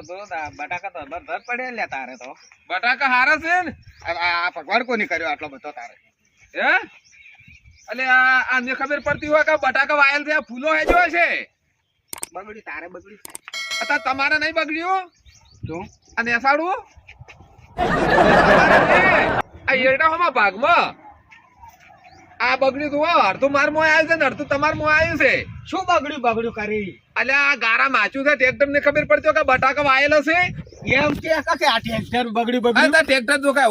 હા તો બટાકા તો બધા પડે લે તારે તો. બટાકા હારા છે ને? આ ભગવાન કોની કર્યો આટલો બધો તારે? હે? એટલે આને ખબર પડતી હોય કે બટાકા વાયલ થયા ફૂલો હેજો છે. બગડી તારે બગડી અત્યારે તમારે નહીં બગડ્યું? શું? આ નેસાડું? આ એરડામાં ભાગમાં. આ બગડ્યું તું હો, અડધું માર મોય આવ્યું છે ને અડધું તમાર મોય આવ્યું છે. શું બગડ્યું બગડ્યું કરી? આ ગારા માચું છે ટ્રેક્ટર ને ખબર પડતી કે બટાકા વાયેલો છે? એમ કે કે આ ટ્રેક્ટર બગડ્યું બગડ્યું? તો ટ્રેક્ટર જો કે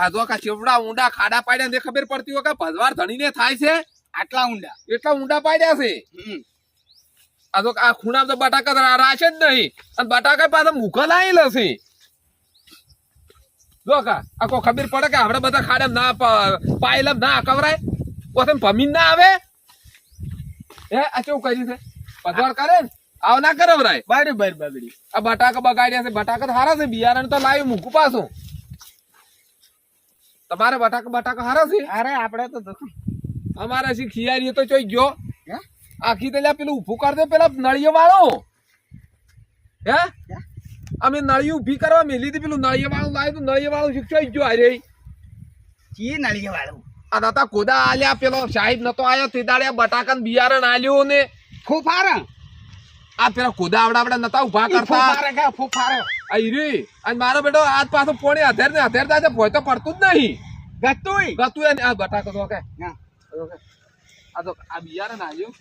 આ જો કે ચેવડા ઊંડા ખાડા પાડ્યા ને ખબર પડતી હોય કે ભજવાર ધણીને થાય છે? આટલા ઊંડા? એટલા ઊંડા પાડ્યા છે. આ તો આ ખૂણા તો બટાકા રાશે જ નહીં. અને બટાકા પાછા મુખા લાયેલા છે. જો કા આ કો ખબર પડે કે આપણે બધા ખાડે ના પાયલમ પાયેલા ના કવરાય? પોતે ભમીન ના આવે? હે આ કેવું કર્યું છે? કરે ને? આવ ના કરાવરાય બરાબર બગડી આ બટાકા બગાડ્યા છે બટાકા છે બિયારણ તો લાવી મૂકું પાછું. તમારે બટાકા બટાકા સારા છે? અરે આપણે તો અમારે શી ખિયારી તો ચોઈ ગયો. હે? આખી તો પેલું ઊભું કરી દે પેલા નળિયો વાળો. હે? અમે નળિયું ઊભી કરવા મેલી હતી પેલું નળિયા વાળું લાવ્યું તું નળિયા વાળું શીખવાઈ ગયો અરે ચી નળીએ વાળું? આ દાતા કુદા આલ્યા પેલો સાહેબ નતો આયો તે દાડે આ બટાકા બિયારણ આલ્યું ને. ફૂફારે. આ પેલા કુદા આવડા આવડા નતા ઊભા કરતા. ફૂફારે ઈરી અને મારો બેટો આજ પાછો પોણે અધેર ને અધેર થાય ભોય તો પડતું જ નહીં. ગતુંય. ગતું એને આ બટાકો તો કે. આ તો આ બિયારણ આલ્યું.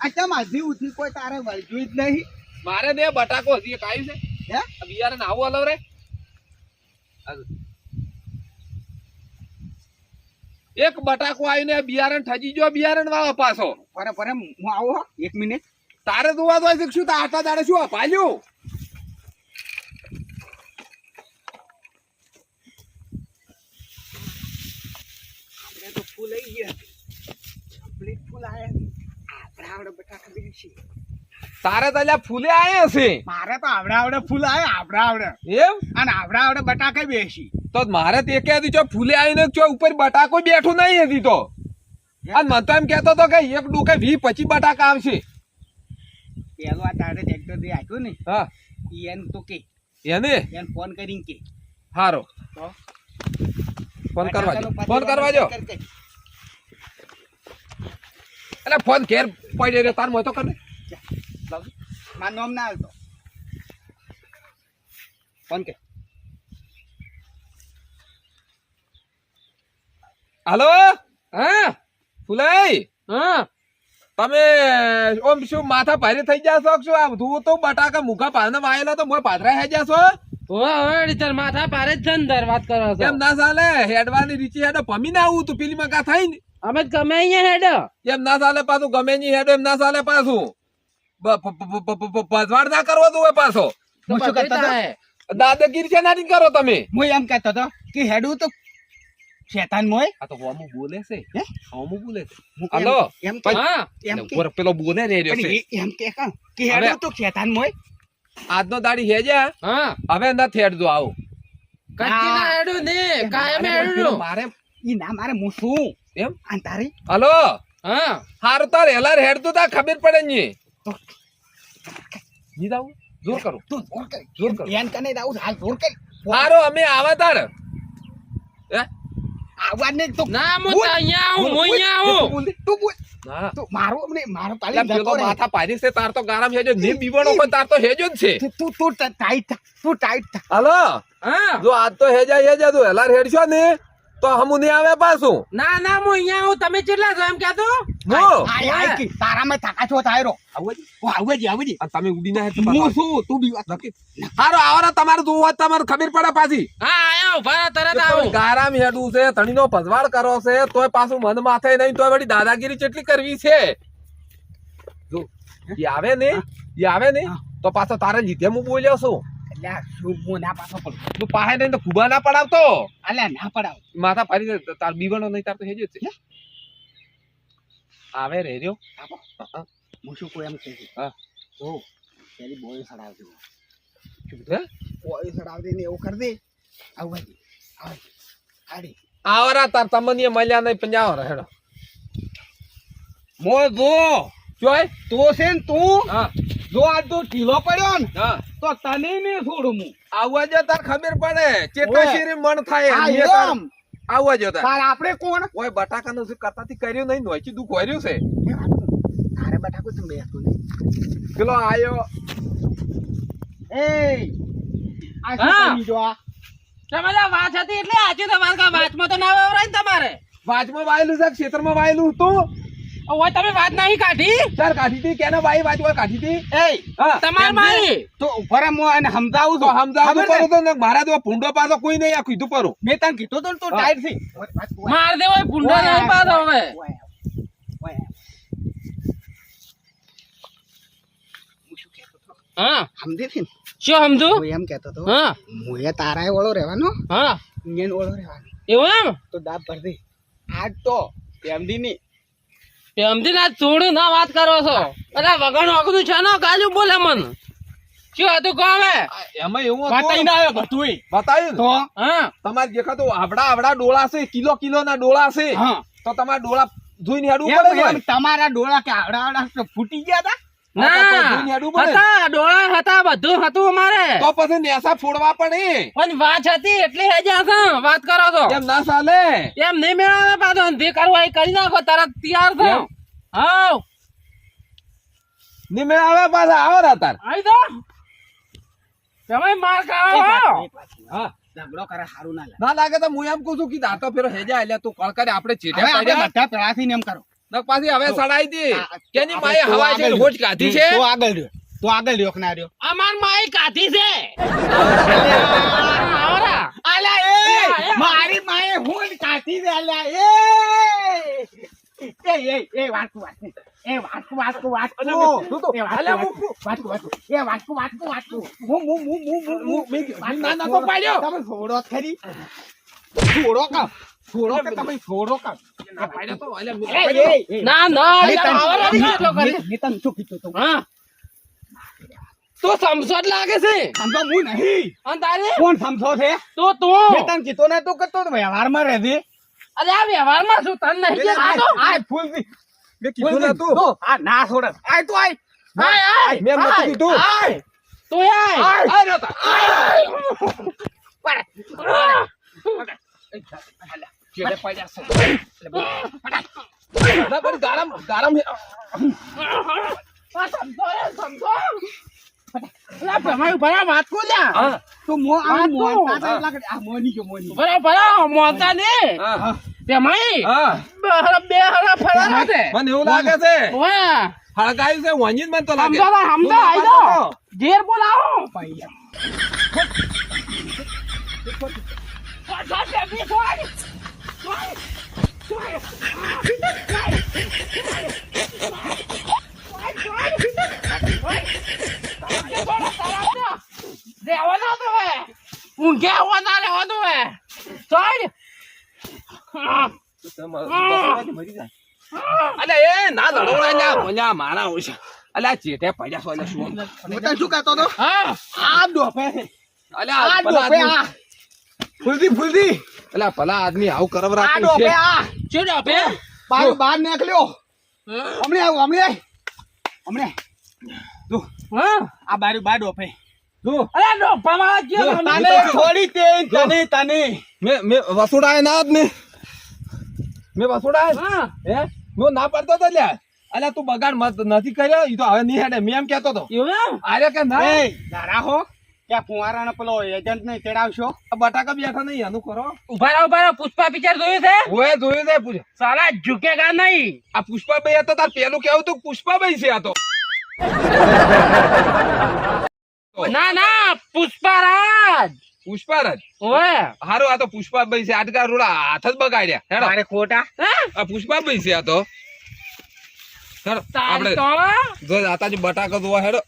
આ કેમ હજી ઉઠી કોઈ તારે વળગ્યું જ નહીં? મારે ને બટાકો હજી એક આવ્યું છે. હે? આ બિયારણ આવું અલવ રે. એક બટાકો આવીને બિયારણ ઠજી ગયો બિયારણ વાળો પાછો. પરે પરે હું આવું હો? એક મિનિટ. તારે તો વાત હોય શું તા આટલા દાડે શું અપાલ્યું? તો ફૂલ આવી ગયા. આપણે ફૂલ આવ્યા આપણે બટાકા બી છે. તારે તો અલ્યા ફૂલે આયા છે. મારે તો આવડે આવડે ફૂલ આવે આવડે આવડે. એમ? અને આવડે આવડે બટાકા બેસી તો મારે તે કે હતી ચો ફૂલે આવીને ચો ઉપર બટાકો બેઠું નહીં હતી તો. અને મને તો એમ કહેતો હતો કે એક ડુકે વી પચી બટાકા આવશે. પેલો આ તારે ટ્રેક્ટર દે આપ્યું ને હા. એન તો કે. એને? એન ફોન કરીને કે. હારો. ફોન કરવા દો. ફોન કરવા દો. એટલે ફોન ઘેર પડી રહ્યો તાર મોય તો કરે મારું નામ ના આવતો. ફોન કે. હાલો? હા. ફુલાઈ હા. તમે ઓમ શું માથા ભારે થઈ જાશો કે શું? આ તું તો બટાકા મુખા પાને વાયેલા તો મોય પાથરા હે ઓવે માથા ભારે જ છે વાત કરો છો. એમ ના ચાલે હેડવાની રીચી હેડો પમી ના આવું તું પેલી મકા થાય ને? અમે ગમે અહીંયા હેડ. એમ ના ચાલે પાછું ગમે નહીં હેડો એમ ના ચાલે પાછું. બ- પ- પ- પ- પ- પ- ભજવાડ ના કરવો તું એ પાછો. દાદાગીરી છે ના કરો તમે. હું એમ કહેતો હતો કે હેડું તો શેતાન મોય આ તો હોમું બોલે છે હે? હોમું બોલે છે હાલો. એમ કે હા એમ કે ઉપર પેલો બોલે રે રહ્યો છે એમ કે કાં કે હેડું તો શેતાન મોય આજનો દાડી હેજ્યા હા હવે અંદર થેડ દો આવું કચ્ચી ના હેડું ને કાયમ પણ મારે ઈ ના મારે શું એમ અને તારી હલો હા હારું તાર હેલાર હેડતું તા ખબર પડે ની તો જી દાવું જોર કરું તું જોર કર જોર કર. એન કને દાઉ હાલ જોર કર હારો અમે આવા તાર હે આવા તો ના હું તો અહીંયા આવું હું અહીંયા બોલ, તું બોલ તું બોલ. ના. તું મારું અમને મારું પાલી જતો. માથા પાડી છે તાર તો ગારામ હેજો. ને બીવણો પણ તાર તો હેજો જ છે. તું તું ટાઈટ તું ટાઈટ હાલો? હા. જો આજ તો હેજા હેજા તું હેલાર હેડશો ને. તો હમુ નહીં આવે પાછું? ના ના હું અહીંયા હું તમે કેટલા છો એમ કહેતો? તારામાં તાકાત છો થાયરો આવું જ. આવું જ, આવું તમે ઉડી ના હું શું તું બી હારો આવરો તમારે જોવું હોય તમારે ખબર પડે પાછી. હા આયા ઊભા રહો, તરત આવું. ગારામ હેડું છે ધણીનો ભજવાડ કરો છે તોય પાછું મન માથે નહીં તોય વળી દાદાગીરી કેટલી કરવી છે. જો આવે ને? આવે ને? તો પાછો તારે લીધે હું બોલ્યો છું. આ શું હું ના પાછો પડું. તું પાહે નહીં તો ખુબા ના પડાવતો અલ્યા ના પડાવ. માથા દે, તાર બીવણો નહીં તાર તો હેજો જ છે આવે રે આપો. હા. શું કહું એમ કહું છું. હા. જો, પેલી બોય સડાવજો. બોય સડાવજે ને એવું કર દે. આવું આવું. આડી. આવરા તાર તમને મળ્યા નહીં પંજાવ હેડો મો જો જોય તો છે ને તું હા જો તું ઢીલો પડ્યો ને હા તો તને ને છોડું હું. આવવા જો તાર ખબર પડે. ચેતાશીરી મન થાય. એમ. આવવા જો તાર. આપણે કોણ? ઓય બટાકાનું શું કરતાથી કર્યું નહીં? નોચી દુખ વર્યું છે. તારે બટાકો તું બેસતું નહીં? પેલો આયો. એ આ શું કરી જો આ? તમે તો વાત હતી એટલે આજે તમારે વાંચમાં વાતમાં તો ના વાવરાય ને તમારે. વાંચમાં વાયેલું છે ક્ષેત્રમાં વાયેલું તું તમે વાત નહીં કાઢી? ચાર કાઢી હતી કેના વાઈ વાજમાં કાઢી હતી એ તમાર મારી તો ઊભા હું એને સમજાવું તો સમજાવું ખબર તો મારા તો ભૂંડો પાછો કોઈ નહીં આ કીધું પરું. મેં તને કીધું તું. ટાઈટથી માર દેવો એ ભૂંડો નહીં પાડો હવે. હા. સમજી થી શું સમજુ? એમ કેતો તો હા. હું તારાય તારા વાળો રહેવાનો હા. ઇન્ડિયન વાળો રહેવાનો. એવું એમ? તો દાબ ભર દે. આજ તો એમડી ની સમજી થોડું ના વાત કરો છો. અલા વગણ વગડું છે ને? કાજુ બોલે મન. શું હતું કામે એમાં એવું બતાઈ ના? આવ્યો તો? હા. તમારે આવડા આવડા ડોળા છે કિલો કિલો ના ડોળા છે. તો તમારા ડોળા જોઈને હેડવું પડે તમારા ડોળા કે આવડા આવડા ફૂટી ગયા હતા તો? ના જોઈને હેડવું પડે. હતા ડોળા હતા બધું હતું અમારે. તો પછી નેસા ફોડવા પડે પણ વાત હતી એટલે હેજા છો વાત કરો છો. એમ ના ચાલે? એમ નહીં મેળવે પાછો જે કરવું કરી નાખો તરત તૈયાર થો. આવે પાછા આવો ને તાર તમે માર. હા ઝઘડો કરે સારું ના લાગે. ના લાગે તો હું એમ કહું છું કે દાંતો ફેરો હેજા એટલે તું કળ કરે? આપણે બધા પેલાથી ને એમ કરો. પાછી હવે સડાઈ દી. કેની માએ હવા છે હોજ કાઢી છે? તો આગળ રહ્યો. તો આગળ રહ્યો કે ના રહ્યો અમાર માઈ કાઢી છે. આલા એ! મારી માએ હોજ કાઢી દે આલા એ! એ એ એ વાંચુ વાંચુ. એ વાંચુ વાંચુ વાંચુ. તું તો અલ્યા વાંચુ વાંચુ વાંચુ. એ વાંચુ વાંચુ વાંચુ. હું હું હું હું હું હું મેં ના ના તો પાડ્યો. તમે છોડો ખરી. છોડો કા? છોડો કે તમે છોડો કા? ના તો અલ્યા મેં એ, પાડ્યો. એ, એ. ના ના નિતન, આવરા નહીં એટલો કરી નિતન શું કીધું તું? હા. તો સમસો લાગે છે. સમજો હું નહીં. અને તારે? કોણ સમજો છે? તો તું. મેં તને કીધું ને તું કરતો વ્યવહારમાં રહેજે. અરે આ વ્યવહારમાં શું તને નહીં આ? આ ફૂલથી મેં કીધું ને તું. આ ના છોડે. આય તો આય. આય, આય, મેં આય, કીધું. આય. તું આય. આય. ચેડે પડ્યા છે. ના, પણ ગારમ ગારમ. આ સમજો એ, સમજો. અલા, ભમાઈ ઊભા રહો, વાત કરું લ્યા. હા તો મો આ આ મો તો. આ તો લાગે આ મોની જો મોની ઊભા રહો, મોતા ને. હા ભમાઈ, હા બે હરા- બે હરા ફરવાના છે. મને એવું લાગે છે ઓવે, હળગાયું છે વાંજી જ મને તો લાગે સમજો સમજો, આઈ જાઓ. ઘેર બોલાવો. પૈયા છોડ, છોડ, બેબી, ઊંઘે આવવાના રહેવાનો હવે. છોડ. અલે એ ના લડોડા લ્યા બોલ્યા મારા ઓછા અલે ચેટે પડ્યા છો શું હું તને શું કહેતો તો હા આ છે અલે આ ડોફે આ ફૂલદી અલે આ ભલા આદમી આવું કરવ રાખે છે. આ. શું ડોબે? બાર નીકળ્યો. હમણે આવું હમણે. હમણે. હા? આ બારી બાર ડોપે જો. અરે ડોબામાં ગયો મને. છોડી તે તને તને. મે મે વસુડાય ના ને મે વસુડાય? હા. હે? હું ના પડતો તો લ્યા. અલ્યા તું બગાડ મત નથી કર્યો? ઈ તો હવે નહીં હેડે. મેં એમ કેતો તો. એવું? આરે કે ના? દારા પેલો એજન્ટ ને તેડાવશો બટાકા બેઠા નહીં એનું કરો. ઊભા રહો ઊભા રહો. પુષ્પા પિક્ચર જોયું છે? ઓએ જોયું છે પૂછ સાલા ઝુકેગા નહીં. આ પુષ્પાભાઈ હતો તાર પેલું કેવું તું પુષ્પાભાઈ છે આ તો. ના ના પુષ્પારાજ. પુષ્પારાજ? ઓએ. હારું આ તો પુષ્પાભાઈ છે. રોડા હાથ જ બગાડ્યા. હેડો. મારે ખોટા? આ પુષ્પાભાઈ છે આ તો. હેડો આપણે તો. જો આતાજી બટાકા જોવા હેડો.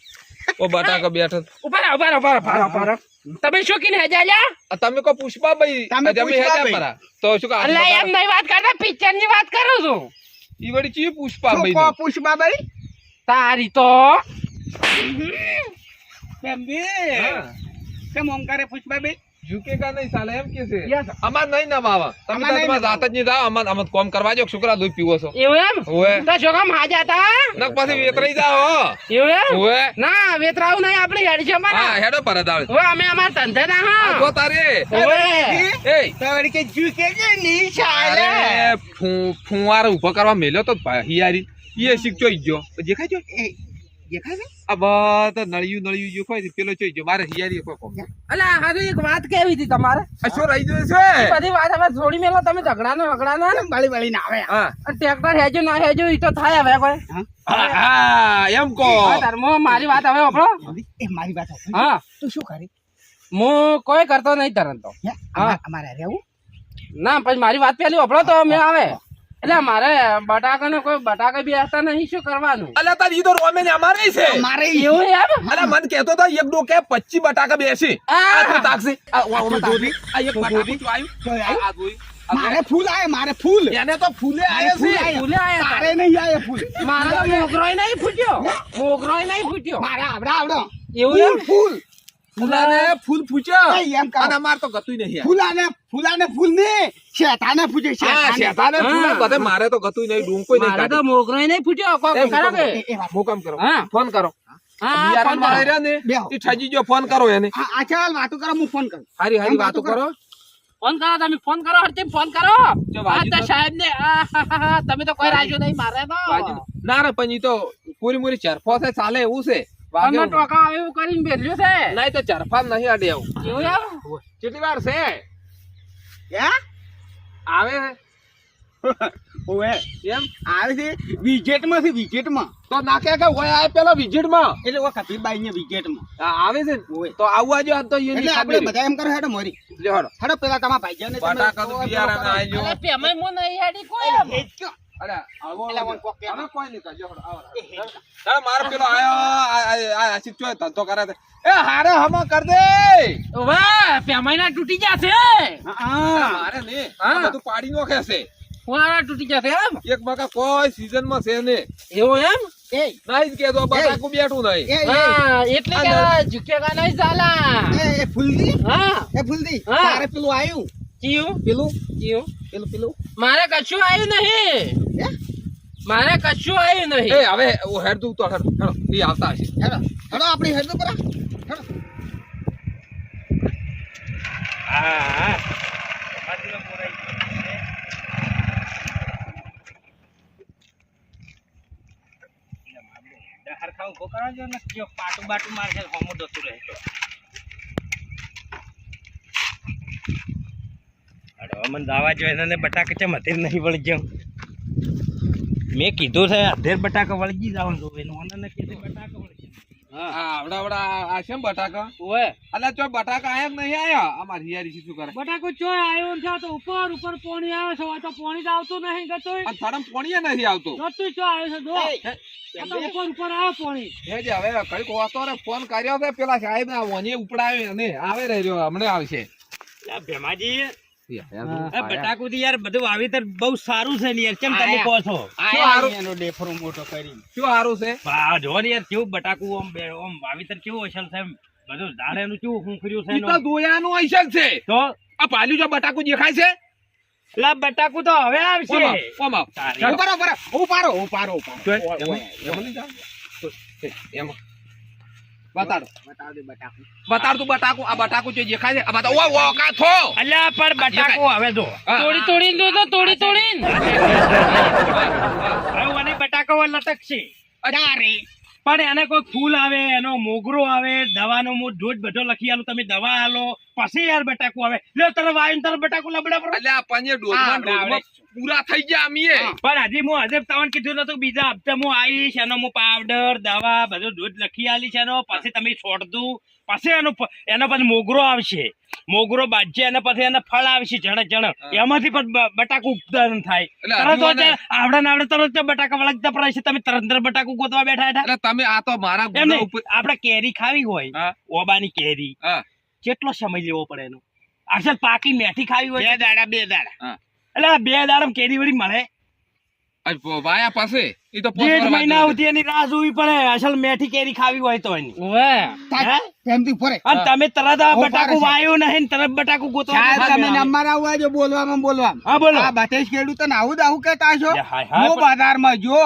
ઓ બટાકા બેઠો. ઊભા ઊભા ઊભા ઊભા ઊભા તમે શું કીને હજા લ્યા? આ તમે કો પુષ્પાભાઈ તમે હજા પરા. તો શું કા અલ્લા એમ નહીં વાત કરતા પિક્ચરની વાત કરું છું. ઈ વળી ચી પુષ્પા ભાઈ કો પુષ્પા ભાઈ? તારી તો કેમ કેમ ઓમ કરે પુષ્પાબાઈ ઝુકેગા નહીં સાલે એમ કે છે? અમાર નહીં ના બાવા તમે અમાર તો નહીં તમારા ના જાત જ નહીં જાઓ. અમાર અમાર કોમ કરવા જો છોકરા દૂધ પીવો છો. એવું એમ? ઓવે. તો શું હાજા હતા નક પછી વેતરાઈ જાઓ એવું એમ? ઓવે. ના વેતરાવું નહીં આપણે હેડ છે હા હેડો પરત આવે હવે અમે અમારા ધંધે ના આ હા જો તારે. ઓવે. એ. તો કે ઝૂકે છે નહીં ચાલે. અરે ઊભો કરવા મેલ્યો તો હિયારી. એ શીખજો ઈ ગયો. દેખાય જો એ દેખાય છે આ બધા નળિયું નળિયું જો કોઈ પેલો જોઈ જો મારે હિયારી કોઈ કોમ અલા હાજુ એક વાત કેવી હતી તમારે. શું રહી ગયું છે? બધી વાત હવે છોડી મેલો તમે ઝઘડાનો ઝઘડાનો ને બાળી બાળી ના આવે અને ટ્રેક્ટર હેજો ના હેજો ઈ તો થાય હવે કોઈ. હા, હા એમ તાર ધર્મો મારી વાત હવે આપણો એ મારી વાત હા. તું શું કરી? હું કોઈ કરતો નહીં તરત તો. હા. અમારે રહેવું? ના પછી મારી વાત પેલી આપણો તો મેં આવે. એટલે મારે બટાકા ને કોઈ બટાકા બી આવતા નહીં શું કરવાનું અલ્યા તાર ઈ તો રોમે ને અમારે છે મારે એવું એમ અલ્યા મન કહેતો તો એક ડોકે 25 બટાકા બેસી આ. તું તાકસી આ ઓ- ઓમાં તું આ એક બટાકા તો આયું. આ જોઈ. મારે ફૂલ આવે મારે ફૂલ. એને તો ફૂલે આયા છે ફૂલે આયા તારે નહીં આવે ફૂલ મારે તો મોગરોય નહીં ફૂટ્યો મોગરોય નહીં ફૂટ્યો મારે આવડા આવડો એવું ફૂલ ફૂલાને ફૂલ નહીં, એમ કહો. અને અમાર તો ગતું નહીં ફૂલાને ફૂલાને ફૂલ ને શેતાને પૂછે શેતાને. ફૂલે. બધે મારે તો ગતું નહીં ડુંકો નહીં મારે તો કાઢી. મોગરોય નહીં ફૂટ્યો કોક ખરા કે એ- એ વાત. હું કામ કરો હા. ફોન કરો ફોન કરો. રહ્યા ને બેહો. એ ઠજી જો ફોન કરો એને વાતો કરો હું ફોન કરું હારી હારી વાતો કરો ફોન કરો તમે ફોન કરો હરતી ફોન કરો સાહેબ ને તમે તો કોઈ રાખ્યો નહીં મારે તો ના રે પણ તો પૂરી પૂરી ચરફો છે ચાલે એવું છે વાગે ટોકા આવે એવું કરીને બેઠ્યું છે. નહીં તો ચરફા નહીં અડે આવું. એવું એમ? કેટલી વાર છે? હે? આવે? ઓએ એમ આવે છે? વિજેટમાં છે વિજેટમાં. તો નાખે કે ઓય આ પેલો વિજેટમાં? માં એટલે ઓ કપિલબાઈ ને વિજેટમાં. આ આવે છે ને? ઓય. તો આવવા જો આ તો એની એટલે આપણે બધા એમ કરો હેડો મોરી. લ્યો હળો. હેડો પેલા તમારા ભાઈજાને તમે બટાકા તો બિયારા ના. અરે પેમાય મો નહીં હેડી કોઈ એમ. મારો પેલો આયો ધંધો કરે છે. એ હારે હમો કર દે. વાહ તૂટી જશે મારે નહીં. બધું પાડી નોખે છે. તૂટી જશે એમ? એક બાકા કોઈ સીઝનમાં છે ને એવું એમ? એ. નહીં જ કહેતો બટાકું બેઠું નહીં. હા એટલે કે ઝુકેગા નહીં ચાલા એ ફૂલદી હા. એ ફૂલદી હા. તારે પેલું આયું? કયું પેલું કયું પેલું પેલું. મારે કશું આવ્યું નહીં. મારે કશું આવ્યું એ હવે હું હેડ દઉં તો હેડ. એ આવતા હશે. હેડો હેડો આપણી હેડ તો પરા હેડો. હરખા ઊભો કરાવજો ને પાટું બાટું મારશે હોમો જતું રહે તો અરે મને દાવા જો એને બટાકા છે હથેર નહીં વળી જેમ મેં કીધું છે અધેર બટાકા વળગી જવાનું જોવે એનું ઓને કીધું. બટાકા વળગી આ આવડા આવડા આ- આ શેમ બટાકા? ઓએ અલ્યા ચો બટાકા આયા કે નહીં આયા? અમારી હિયારી શું કરે? બટાકો ચોય આવ્યો છે તો ઉપર ઉપર પાણી આવે છે તો પાણી જ આવતું નહીં ગતું અને થોડા પોણીએ નથી આવતો. ગતું ચો આવે છે જો આ તો ઉપર ઉપર આવે પાણી. હે જે હવે કંઈક હોતો રે ફોન કર્યો પેલા સાહેબ ને આવે રહ્યો હમણે આવશે. ભેમાજી બટાકુ થી યાર બધું વાવેતર બહુ સારું છે ને યાર કેમ તમે કહો છો? એનો ડેફરો મોટો કરી શું સારું છે? આ જો ને યાર કેવું બટાકુ આમ બે વાવેતર કેવું અસલ છે બધું ઝાડ કેવું ખૂંખર્યું છે તો દોયાનું હશે છે. તો? આ પાલ્યું જો બટાકુ દેખાય છે? લા બટાકુ તો હવે આવશે. આવ, ઓમ આવ. તારી. ચાલો. ઉપારો. એમાં. બતાડો. બતાવ બતાડ તું બટાકું આ બટાકું જે દેખાય છે આ બતા ઓ ઓ કા થો અલ્યા પણ બટાકુ હવે જો. તોડી તોડીને દો તો તોડી તોડીને. હવે મને બટાકો લટકશે. અરે પણ એને કોઈ ફૂલ આવે એનો મોગરો આવે દવાનો મૂળ ડોઝ બધો લખી આલો તમે દવા આલો પછી યાર બટાકુ આવે. લ્યો તને આવીને તરફ બટાકુ લબડા પર એટલે આ પંજે ડોઝમાં આવડે, ડોઝમાં આવડે. પૂરા થઈ ગયા અમીએ પણ હજી હું હજે તવન કીધું નતું બીજા હપ્તે હું આવીશ એનો હું પાવડર દવા બધું ધોધ લખી આલીશ એનો પછી તમે છોડ દઉં. પછી એનો એના પછી મોગરો આવશે. મોગરો બાજે અને પછી એને ફળ આવશે જણક જણ. એમાંથી પણ બટાકું ઉત્પાદન થાય. તરત આવડે ને આવડે તરત બટાકા વળગતા પડે છે. તમે તરત તરત બટાકું ગોતવા બેઠા બેઠા તમે આ તો મારા આપણે કેરી ખાવી હોય ઓબાની કેરી. કેટલો સમય લેવો પડે એનો? અસલ પાકી મેથી ખાવી હોય બે દાડા બે દાડા. એટલે બે દાડા કેરી વળી મળે. વાયા પાસે. ઈ તો વાત મહિના સુધી એની રાહ જોવી પડે. અસલ મેથી કેરી ખાવી હોય તો એની. ઓએ તાર- ફરે. અને તમે તરત આ બટાકું પાડે છે. વાયું નહીં ને તરત બટાકું ગોતવા તમે નંબર આવવા જો બોલવામાં બોલવામાં. હા બોલો. આ બટેશ ખેડૂતોને આવું જ આવું કહેતા છો યા, હાય, હાય, હું પણ- બજારમાં જો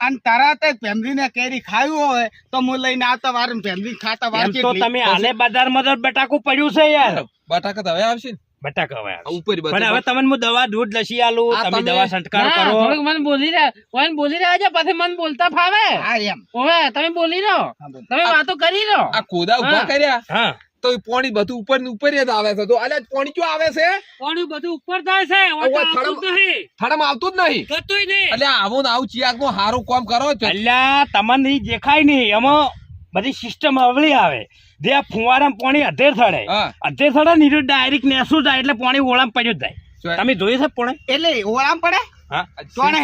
અને તરત જ ફેમિલીને કેરી ખાવી હોય તો હું લઈને આવતા વાર ફેમિલી ખાતા વાર તો? તમે હાલે બજારમાં તો બટાકું પડ્યું છે યાર. બટાકા તો હવે આવશે ને. બટાકા ઉપર પણ હવે તમને હું દવા દૂધ લસી આલું તમે તમે- દવા છંટકાવ કરો. મને બોલી રહ્યા કોઈને બોલી રહ્યા છે પછી મને બોલતા ફાવે. હા એમ. ઓવે તમે બોલી રહો તમે વાતો કરી રહો આ કોદા ઊભા કર્યા? હા. તો પાણી બધું ઉપર ને ઉપર જ આવે છે. તો અલ્યા પાણી ક્યાં આવે છે? પાણી બધું ઉપર જાય છે. થડમ- આવતું જ નહીં? થતું નહીં. એટલે આવું ને આવું ચિયાકનું સારું કામ કરો છો. અલ્યા તમને દેખાય નહીં. એમાં બધી સિસ્ટમ અવળી આવે. જે આ ફુવારામાં પાણી અધેર થડે અધેર થડે ને એટલે ડાયરેક્ટ નેસું જાય એટલે પાણી ઓળામાં પડ્યું જ જાય. તમે જોયું છે પાણી? એટલે ઓળામ પડે? હા.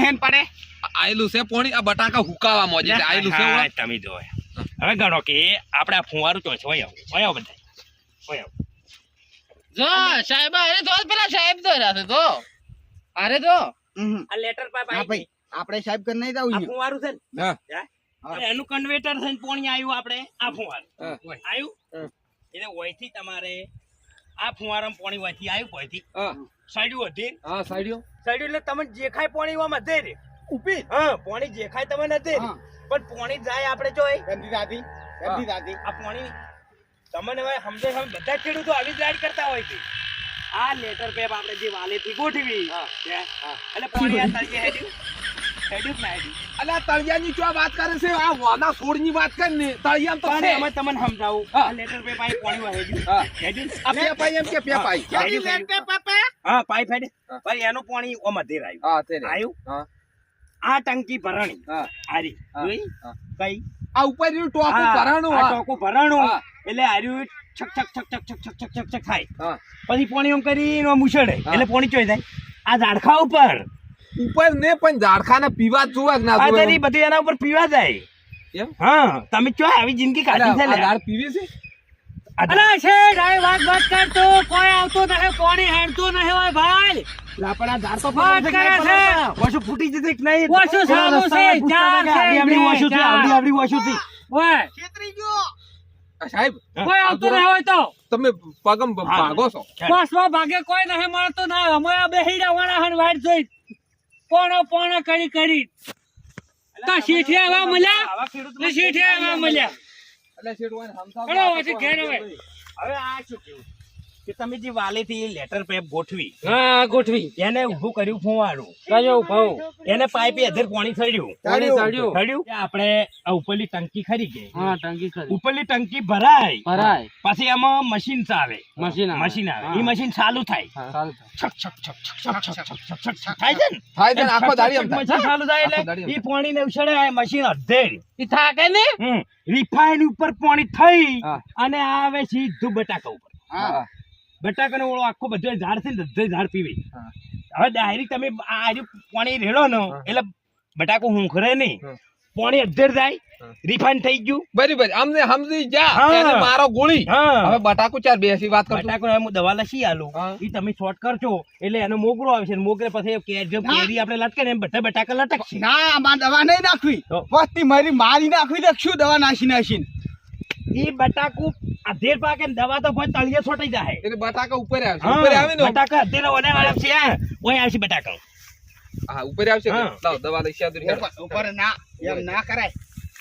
હેન પડે? આયેલું છે પાણી? આ બટાકા હુકાવા મોજે આયેલું છે તમે જો હવે ગણો કે આપણે આ ફુવારું ચોચ હોય આવું હોય આવું બધા હોય આવો. જો સાહેબ અરે તો પેલા સાહેબ તો રહ્યા તો અરે તો આ લેટર ભાઈ આપણે સાહેબ કર નહીં જવું આ ફુવારું છે ને? હા. એનું કન્વેટર થઈને પોણી આવ્યું આપણે આ ફુવાર. આવ્યું એટલે ઓયથી તમારે આ ફુવારામાં પોણી ઓયથી આવ્યું ઓયથી. સાઈડ્યું હતી હા સાઈડ્યું. સાઈડ્યું એટલે તમે જે ખાય પોણી એવા મધે રે. ઉપી? હા પોણી જે ખાય તમે નથી. પણ પોણી જાય આપણે જોઈ. ગંદી દાદી ગંદી દાદી. આ પોણી તમને હવે સમજે સમજ બધા ખેડૂતો આવી જ રાઈડ કરતા હોય છે. આ લેટર પેપ આપણે જે વાલેથી ગોઠવી? એટલે પોણી આ તરીકે હેડ્યું. હેડ્યું ના હેડ્યું? અલ્યા તળિયાની જો વાત કરે છે આ વાના છોડની વાત કર ને તળિયામ તો છે અમે તમને સમજાવું આ લેટર પેપ પાઈ પાણી માં હેડ્યું હા. હેડ્યું? આ પેપાઈ એમ કે પેપાઈ હા. ક્યાંથી લેટે પાપા હા પાઈ ફેડે પર પણ એનું પાણી ઓ અધેર આવ્યું હા તે આવ્યું હા આ ટંકી ભરણી હા આરી જોઈ કઈ આ ઉપરનું આ- ભરાણું આ ટોકું ભરાણું એટલે આર્યું છક છક છક છક છક છક છક છક છક થાય હા પછી પાણી એમ કરીને ઉછળે એટલે પાણી ચોઈ જાય આ ઝાડખા ઉપર ઉપર ને પણ ઝાડખાને પીવા જ ના જોવે. બધી એના ઉપર પીવા જાય. હા તમે ચો આવી જિંદગી કાઢી છે ઝાડ પીવી છે? અલા છે ડાય વાત વાત કરતો કોઈ આવતો નહીં કોણી હેડતો નહીં હોય ભાઈ. લાપડા ઝાડ તો કે કરે છે. પડે? ફૂટી જતી કે નહીં? વોશો પેલા છે, ચાર છે, આપણી વોશો છે, આપણી આપણી આવડી વોશો છે. ઓય. છેતરી ગયો. સાહેબ કોઈ આવતું નહીં હોય તો. તમે પગમ ભાગો છો. બસમાં ભાગે કોઈ નહીં મળતું ના અમે આ બેહી જવાના હન વાટ જોઈ. પોણો પોણો કરી કરી. તો શેઠે આવા મળ્યા? શેઠે આવા મળ્યા. એટલે શેઠ હોય હવે આ શું કે તમે જે વાલેથી લેટર પેપ ગોઠવી હા ગોઠવી. એને ઊભું કર્યું ફુવારું. કયો ઊભો એને પાઇપ એધર પાણી થયું પાણી ચડ્યું થયું કે આપણે આ ઉપરલી ટંકી ખરી ગઈ હા ટંકી ખરી. ઉપરલી ટંકી ભરાય. ભરાય. પછી એમાં મશીન ચાલે. મશીન આવે. મશીન આવે. એ મશીન ચાલુ થાય. ચાલુ થાય. છક છક છક છક છક છક છક છક છક થાય છે ને? થાય છે આખો દાડી આમ થાય. મશીન ચાલુ થાય એટલે એ પાણી ને ઉછળે આ મશીન અધેર ઈ થાકે ને? રિફાઈન ઉપર પાણી થઈ અને આવે સીધું બટાકા ઉપર. હા. બટાકાનો ઓળો આખો બધો ઝાડ છે ને બધો ઝાડ પીવે. હવે ડાયરેક્ટ તમે આ હજુ પાણી રેડો ને એટલે બટાકો હુંખરે નહીં. પાણી અધેર જાય રિફાઈન થઈ ગયું. બરાબર અમને સમજી જા મારો ગોળી. હા. હવે બટાકુ ચાર બેસી વાત કરતો બટાકો હું દવા લસી આલો. એ તમે શોર્ટ કરજો એટલે એનો મોગરો આવશે મોગરે પછી કે ના. કેરી આપણે લટકે ને બધા બટાકા લટકશે. ના આમાં દવા નહીં નાખવી? વસ્તી મારી મારી નાખવી તો શું દવા નાસી નાસીને? એ બટાકુ અધેર પાકે દવા તો ભાઈ તળિયે છોટી જાય એટલે બટાકા ઉપર આવે ઉપર આવે ને બટાકા અધેર ઓને વાળા છે ઓય આવશે બટાકા. હા ઉપર આવશે. લાવ દવા લઈ શાદુરી. ઉપર- ના એમ ના કરાય.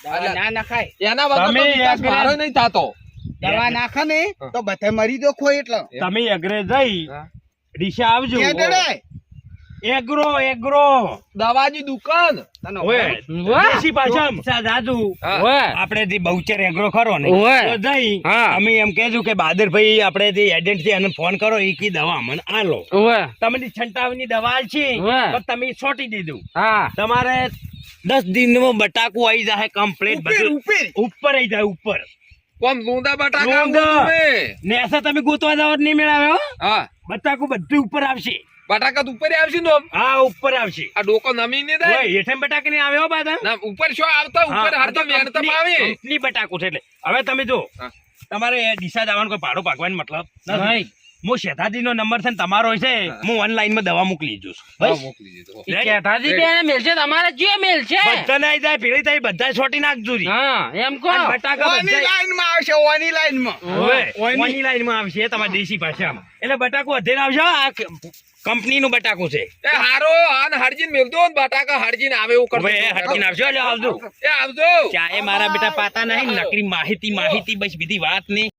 દવા ના નખાય. એના વગર તો તમે વિકાસ મારો નહીં થાતો. દવા નાખે ને તો બધે મરી દો ખોય એટલે. તમે અગ્રે જઈ. ડીશા આવજો. એગ્રો એગ્રો. દવાની દુકાન? તને ઓય વાહ. દેશી પાછમ. દાદુ. આપણે જે બહુચર એગ્રો ખરો ને. જઈ અમે એમ કહેજો કે બહાદુરભાઈ આપણે જે એજન્ટ છે એને ફોન કરો એ કી દવા મને આલો. તમને છંટાવની દવા છે તો તમે છોટી દીધું. હા. તમારે દસ દિનમાં બટાકું આવી જાય કમ્પ્લીટ ઉપર બધું ઉપર. આવી જાય ઉપર. કોમ લૂંદા બટાકા લૂંદા. ને તમે ગોતવા જવા નહીં મેળાવે હો. હા. બટાકું બધું ઉપર આવશે. બટાકા ઉપર આવશે ને હા ઉપર આવશે. આ ડોકો નમી ને ઓય હેઠે બટાકા નહીં આવ્યો બાદા ના ઉપર શું આવતા? ઉપર હરતા તો આવે. કંપની બટાકો છે એટલે. હવે તમે જો. તમારે દિશા જવાનું કોઈ ભાડો ભાગવાનો મતલબ નહીં. હું શેઠાજીનો નંબર છે ને તમારો છે હું. ઓનલાઈનમાં દવા મોકલી દઉં છું બે એને મેલશે તમારે જે મેલશે. બધાને આઈ જાય ભેળી થઈ બધા છોટી નાખજો હા એમ કો બટાકા ઓની માં લાઈનમાં આવશે ઓની લાઈનમાં હવે ઓની- ઓની લાઈનમાં આવશે તમારી દેશી ભાષામાં. એટલે બટાકો અધેર આવશે આ કંપનીનું બટાકું છે. એ હારો આન હરજીન મેલદો બટાકા હરજીન આવે એવું કરતો હવે હટીને આવજો એટલે આવજો. એ આવજો. ચાએ મારા બેટા પાતા નહીં નકરી માહિતી માહિતી બસ બીજી વાત નહીં.